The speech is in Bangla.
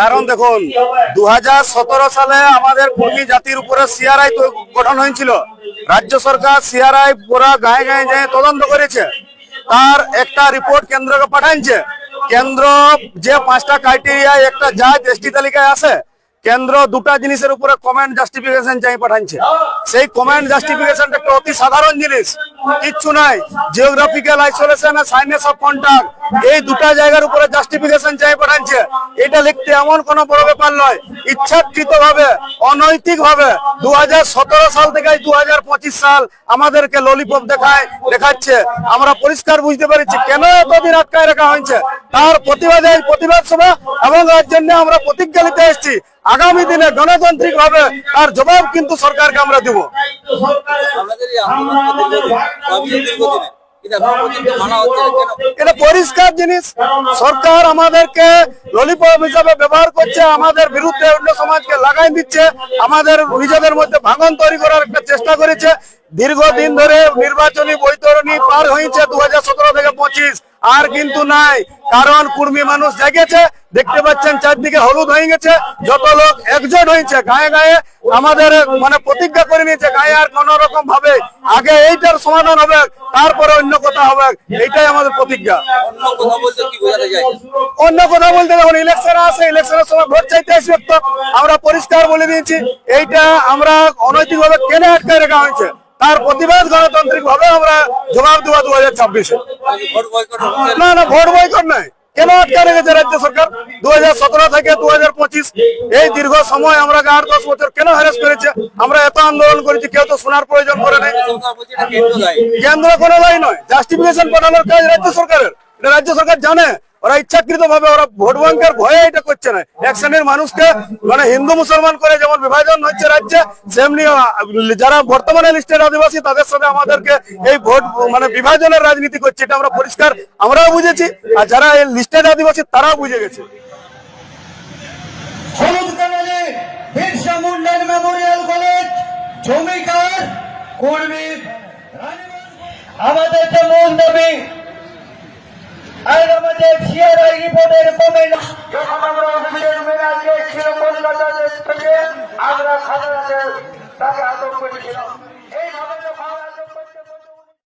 কারণ দেখুন, দুহাজার সতেরো সালে আমাদের কর্মী জাতির উপরে সিআরআই গঠন হয়েছিল। রাজ্য সরকার সিআরআই পুরা গায়ে গায়ে যায় তদন্ত করেছে, তার একটা রিপোর্ট কেন্দ্রকে পাঠাইছে। কেন্দ্র যে পাঁচটা ক্রাইটেরিয়া একটা জাজ এসটি তালিকায় আছে, কেন্দ্র দুটা জিনিসের উপরে কমেন্ট জাস্টিফিকেশন চাই পাঠাচ্ছে সেই কমেন্ট জাস্টিফিকেশনটা একটা অতি সাধারণ জিনিস, কিচ্ছু নাই। Geographical isolation science of contact এই দুটা জায়গার উপরে জাস্টিফিকেশন চাই পাঠাচ্ছে এটা লিখতে এমন কোনো বড় ব্যাপার নয়। ইচ্ছাকৃত ভাবে অনৈতিক ভাবে দু সাল থেকে দু সাল আমাদেরকে ললিপপ দেখায়, দেখাচ্ছে। আমরা পরিষ্কার বুঝতে পারছি কেন এতদিন আটকায় রাখা হয়েছে। তার প্রতিবাদে প্রতিবাদ সভা এবং এর জন্য আমরা প্রতিজ্ঞা নিতে এসেছি। আগামী দিনে গণতান্ত্রিক ভাবে তার জবাব কিন্তু সরকারকে আমরা দিব। সরকার আমাদেরকে হিসাবে ব্যবহার করছে, আমাদের বিরুদ্ধে অন্য সমাজকে লাগাই দিচ্ছে, আমাদের নিজেদের মধ্যে ভাঙন তৈরি করার একটা চেষ্টা করেছে। দীর্ঘদিন ধরে নির্বাচনী বৈতরণী পার হয়েছে দু হাজার সতেরো থেকে পঁচিশ। আর কিন্তু নাই কারণ কুর্মী মানুষ জেগেছে দেখতে পাচ্ছেন চারদিকে হলুদ হয়ে গেছে যত লোক একজোট হয়েছে গায়ে গায়ে আমাদের মানে প্রতিজ্ঞা করে নিয়েছে গায়ে আর কোন রকম ভাবে আগে এইটার সমাধান হবে তারপরে অন্য কথা হবে এইটাই আমাদের প্রতিজ্ঞা। অন্য কথা বলতে যখন ইলেকশন আসে ইলেকশনের সময় ভোট চাইতে আসবে তো আমরা পরিষ্কার বলে দিয়েছি এইটা আমরা অনৈতিক ভাবে কেন আটকায় রাখা হয়েছে? তার প্রতিবাদ গণতান্ত্রিক ভাবে আমরা জবাব দেবো দু হাজার ছাব্বিশে। না না, ভোট বয়কট নাই। কেন আটকা রেখেছে রাজ্য সরকার? দুহাজার সতেরো থেকে দু হাজার পঁচিশ, এই দীর্ঘ সময় আমরা আট দশ বছর কেন হ্যারাস করেছে? আমরা এত আন্দোলন করেছি, কেউ তো শোনার প্রয়োজন করে নাই। কেন্দ্র কোনো দায়ী নয়। জাস্টিফিকেশন পাঠানোর কাজ রাজ্য সরকারের। রাজ্য সরকার জানে। ওরা ইচ্ছাকৃত ভাবে ওরা ভোট ব্যাংকের ভয়ে এটা করছে না। এক শ্রেণির মানুষকে মানে হিন্দু মুসলমান করে যেমন বিভাজন হচ্ছে রাজ্যে সেমনি যারা বর্তমানে লিস্টের আদিবাসী তাদের সাথে আমাদেরকে এই ভোট মানে বিভাজনের রাজনীতি করছে, এটা আমরা পরিষ্কার আমরাও বুঝেছি। আর যারা এই লিস্টেড আদিবাসী তারাও বুঝে গেছে। আমাদের যে মূল দাবি আর আমাদের সিআরআই রিপোর্টের কমেন্ট। যখন আমরা অফিসের মেয়াদে ছিল কলকাতা থেকে আমরা খাদাতে তাকে আটক করেছিলাম। এইভাবে